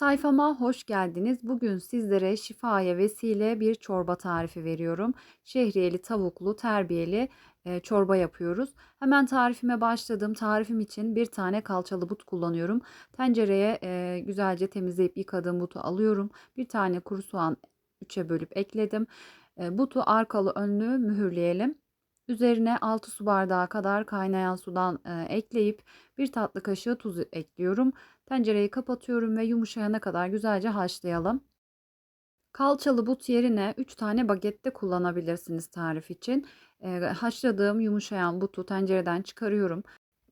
Sayfama hoş geldiniz. Bugün sizlere şifaya vesile bir çorba tarifi veriyorum. Şehriyeli tavuklu terbiyeli e, çorba yapıyoruz. Hemen tarifime başladım. Tarifim için bir tane kalçalı but kullanıyorum. Tencereye e, güzelce temizleyip yıkadığım butu alıyorum. Bir tane kuru soğan 3'e bölüp ekledim. E, butu arkalı önlü mühürleyelim. Üzerine 6 su bardağı kadar kaynayan sudan e, ekleyip bir tatlı kaşığı tuz ekliyorum. Tencereyi kapatıyorum ve yumuşayana kadar güzelce haşlayalım. Kalçalı but yerine 3 tane baget de kullanabilirsiniz tarif için. E, haşladığım yumuşayan butu tencereden çıkarıyorum.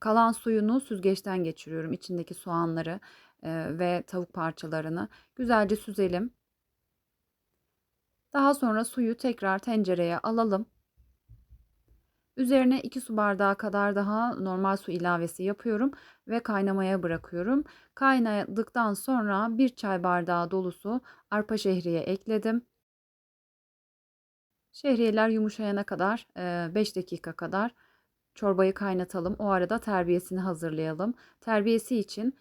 Kalan suyunu süzgeçten geçiriyorum. İçindeki soğanları e, ve tavuk parçalarını güzelce süzelim. Daha sonra suyu tekrar tencereye alalım. Üzerine 2 su bardağı kadar daha normal su ilavesi yapıyorum ve kaynamaya bırakıyorum. Kaynadıktan sonra 1 çay bardağı dolusu arpa şehriye ekledim. Şehriyeler yumuşayana kadar 5 dakika kadar çorbayı kaynatalım. O arada terbiyesini hazırlayalım. Terbiyesi için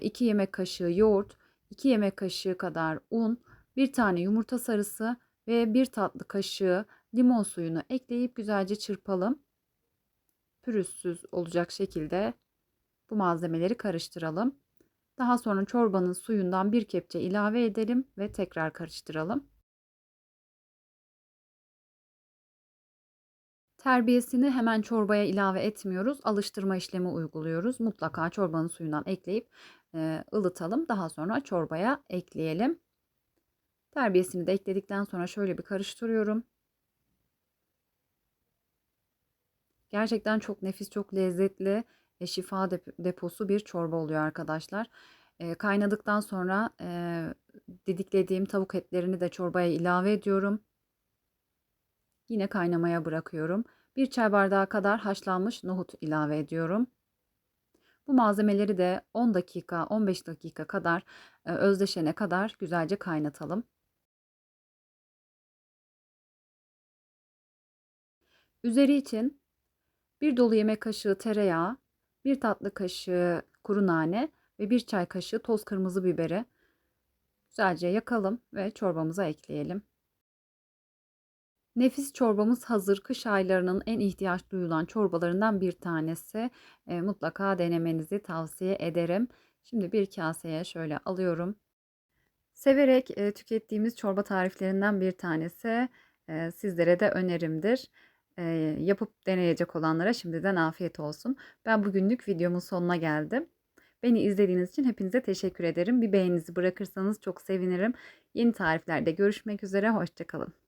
2 yemek kaşığı yoğurt, 2 yemek kaşığı kadar un, 1 tane yumurta sarısı ve 1 tatlı kaşığı limon suyunu ekleyip güzelce çırpalım. Pürüzsüz olacak şekilde bu malzemeleri karıştıralım. Daha sonra çorbanın suyundan bir kepçe ilave edelim ve tekrar karıştıralım. Terbiyesini hemen çorbaya ilave etmiyoruz. Alıştırma işlemi uyguluyoruz. Mutlaka çorbanın suyundan ekleyip e, ılıtalım. Daha sonra çorbaya ekleyelim. Terbiyesini de ekledikten sonra şöyle bir karıştırıyorum. Gerçekten çok nefis, çok lezzetli ve şifa deposu bir çorba oluyor arkadaşlar. E, kaynadıktan sonra e, didiklediğim tavuk etlerini de çorbaya ilave ediyorum. Yine kaynamaya bırakıyorum. Bir çay bardağı kadar haşlanmış nohut ilave ediyorum. Bu malzemeleri de 10 dakika, 15 dakika kadar e, özdeşene kadar güzelce kaynatalım. Üzeri için bir dolu yemek kaşığı tereyağı, bir tatlı kaşığı kuru nane ve bir çay kaşığı toz kırmızı biberi güzelce yakalım ve çorbamıza ekleyelim. Nefis çorbamız hazır. Kış aylarının en ihtiyaç duyulan çorbalarından bir tanesi. E, mutlaka denemenizi tavsiye ederim. Şimdi bir kaseye şöyle alıyorum. Severek e, tükettiğimiz çorba tariflerinden bir tanesi. E, sizlere de önerimdir yapıp deneyecek olanlara şimdiden afiyet olsun. Ben bugünlük videomun sonuna geldim. Beni izlediğiniz için hepinize teşekkür ederim. Bir beğeninizi bırakırsanız çok sevinirim. Yeni tariflerde görüşmek üzere. Hoşçakalın.